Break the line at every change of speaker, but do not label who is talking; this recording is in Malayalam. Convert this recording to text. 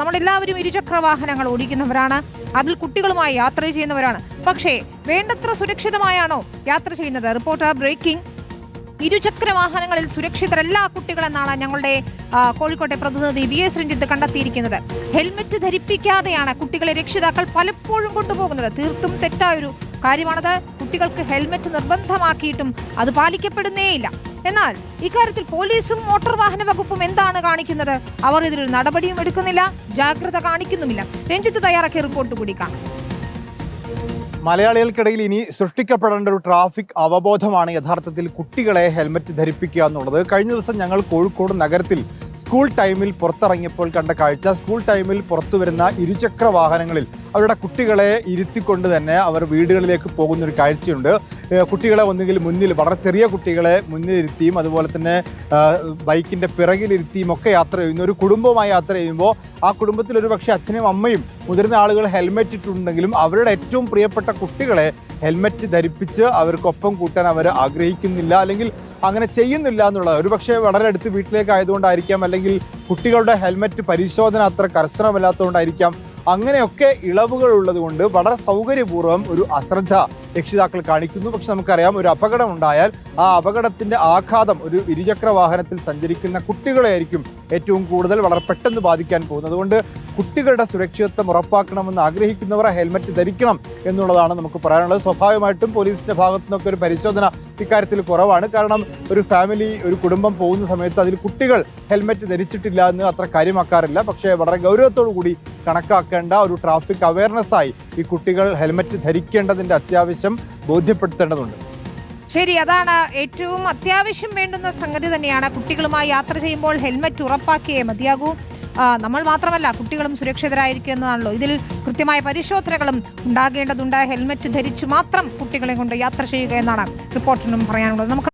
നമ്മളെല്ലാവരും ഇരുചക്ര വാഹനങ്ങൾ ഓടിക്കുന്നവരാണ്. അതിൽ കുട്ടികളുമായി യാത്ര ചെയ്യുന്നവരാണ്. പക്ഷേ വേണ്ടത്ര സുരക്ഷിതമായാണോ യാത്ര ചെയ്യുന്നത്? Reporter breaking. ഇരുചക്ര വാഹനങ്ങളിൽ സുരക്ഷിതരല്ല കുട്ടികളെന്നാണ് ഞങ്ങളുടെ കോഴിക്കോട്ടെ പ്രതിനിധി വി എസ് രഞ്ജിത്ത് കണ്ടെത്തിയിരിക്കുന്നത്. ഹെൽമറ്റ് ധരിപ്പിക്കാതെയാണ് കുട്ടികളെ രക്ഷിതാക്കൾ പലപ്പോഴും കൊണ്ടുപോകുന്നത്. തീർത്തും തെറ്റായൊരു കാര്യമാണത്. കുട്ടികൾക്ക് ഹെൽമറ്റ് നിർബന്ധമാക്കിയിട്ടും അത് പാലിക്കപ്പെടുന്നേയില്ല. എന്നാൽ ഇക്കാര്യത്തിൽ പോലീസും മോട്ടോർ വാഹന വകുപ്പും എന്താണ് കാണിക്കുന്നത്? അവർ ഇതിലൊരു നടപടിയും എടുക്കുന്നില്ല. ജാഗ്രത കാണിക്കുന്നുമില്ല. രഞ്ജിത്ത് തയ്യാറാക്കിയ റിപ്പോർട്ട് കൂടി കാണാം.
മലയാളികൾക്കിടയിൽ ഇനി സൃഷ്ടിക്കപ്പെടേണ്ട ഒരു ട്രാഫിക് അവബോധമാണ് യഥാർത്ഥത്തിൽ കുട്ടികളെ ഹെൽമറ്റ് ധരിപ്പിക്കുക എന്നുള്ളത്. കഴിഞ്ഞ ദിവസം ഞങ്ങൾ കോഴിക്കോട് നഗരത്തിൽ സ്കൂൾ ടൈമിൽ പുറത്തിറങ്ങിയപ്പോൾ കണ്ട കാഴ്ച. സ്കൂൾ ടൈമിൽ പുറത്തു വരുന്ന ഇരുചക്ര വാഹനങ്ങളിൽ അവരുടെ കുട്ടികളെ ഇരുത്തിക്കൊണ്ട് തന്നെ അവർ വീടുകളിലേക്ക് പോകുന്ന ഒരു കാഴ്ചയുണ്ട് കുട്ടികളെ ഒന്നുകിൽ മുന്നിൽ വളരെ ചെറിയ കുട്ടികളെ മുന്നിലിരുത്തിയും അതുപോലെ തന്നെ ബൈക്കിന്റെ പിറകിലിരുത്തിയും ഒക്കെ യാത്ര ചെയ്യുന്ന ഒരു കുടുംബവുമായി യാത്ര ചെയ്യുമ്പോൾ ആ കുടുംബത്തിൽ ഒരു പക്ഷേ അച്ഛനും അമ്മയും മുതിർന്ന ആളുകൾ ഹെൽമെറ്റ് ഇട്ടുണ്ടെങ്കിലും അവരുടെ ഏറ്റവും പ്രിയപ്പെട്ട കുട്ടികളെ ഹെൽമെറ്റ് ധരിപ്പിച്ച് അവർക്കൊപ്പം കൂട്ടാൻ അവർ ആഗ്രഹിക്കുന്നില്ല അല്ലെങ്കിൽ അങ്ങനെ ചെയ്യുന്നില്ല എന്നുള്ളത്. ഒരുപക്ഷെ വളരെ അടുത്ത് വീട്ടിലേക്ക് ആയതുകൊണ്ടായിരിക്കാം അല്ലെങ്കിൽ കുട്ടികളുടെ ഹെൽമെറ്റ് പരിശോധന അത്ര കർശനമല്ലാത്തതുകൊണ്ടായിരിക്കാം. അങ്ങനെയൊക്കെ ഇളവുകൾ ഉള്ളത് കൊണ്ട് വളരെ സൗകര്യപൂർവം ഒരു അശ്രദ്ധ രക്ഷിതാക്കൾ കാണിക്കുന്നു. പക്ഷെ നമുക്കറിയാം ഒരു അപകടം ഉണ്ടായാൽ ആ അപകടത്തിന്റെ ആഘാതം ഒരു ഇരുചക്ര വാഹനത്തിൽ സഞ്ചരിക്കുന്ന കുട്ടികളെയായിരിക്കും ഏറ്റവും കൂടുതൽ വളരെ പെട്ടെന്ന് ബാധിക്കാൻ പോകുന്നത്. അതുകൊണ്ട് കുട്ടികളുടെ സുരക്ഷിതത്വം ഉറപ്പാക്കണമെന്ന് ആഗ്രഹിക്കുന്നവർ ഹെൽമറ്റ് ധരിക്കണം എന്നുള്ളതാണ് നമുക്ക് പറയാനുള്ളത്. സ്വാഭാവികമായിട്ടും പോലീസിന്റെ ഭാഗത്തു നിന്നൊക്കെ ഒരു പരിശോധന ഇക്കാര്യത്തിൽ കുറവാണ്. കാരണം ഒരു ഫാമിലി ഒരു കുടുംബം പോകുന്ന സമയത്ത് അതിൽ കുട്ടികൾ ഹെൽമറ്റ് ധരിച്ചിട്ടില്ല എന്ന് അത്ര കാര്യമാക്കാറില്ല. പക്ഷേ വളരെ ഗൗരവത്തോടു കൂടി കണക്കാക്കേണ്ട ഒരു ട്രാഫിക് അവയർനെസ്സായി ഈ കുട്ടികൾ ഹെൽമറ്റ് ധരിക്കേണ്ടതിന്റെ അത്യാവശ്യം ബോധ്യപ്പെടുത്തേണ്ടതുണ്ട്.
ശരി അതാണ് ഏറ്റവും അത്യാവശ്യം വേണ്ടുന്ന സംഗതി തന്നെയാണ്. കുട്ടികളുമായി യാത്ര ചെയ്യുമ്പോൾ ഹെൽമറ്റ് ഉറപ്പാക്കിയേ മതിയാകൂ. നമ്മൾ മാത്രമല്ല കുട്ടികളും സുരക്ഷിതരായിരിക്കും എന്നതാണല്ലോ ഇതിൽ കൃത്യമായ പരിശോധനകളും ഉണ്ടാകേണ്ടതുണ്ട്. ഹെൽമറ്റ് ധരിച്ചു മാത്രം കുട്ടികളെ കൊണ്ട് യാത്ര ചെയ്യുക എന്നാണ് റിപ്പോർട്ടിനും പറയാനുള്ളത്. നമുക്ക്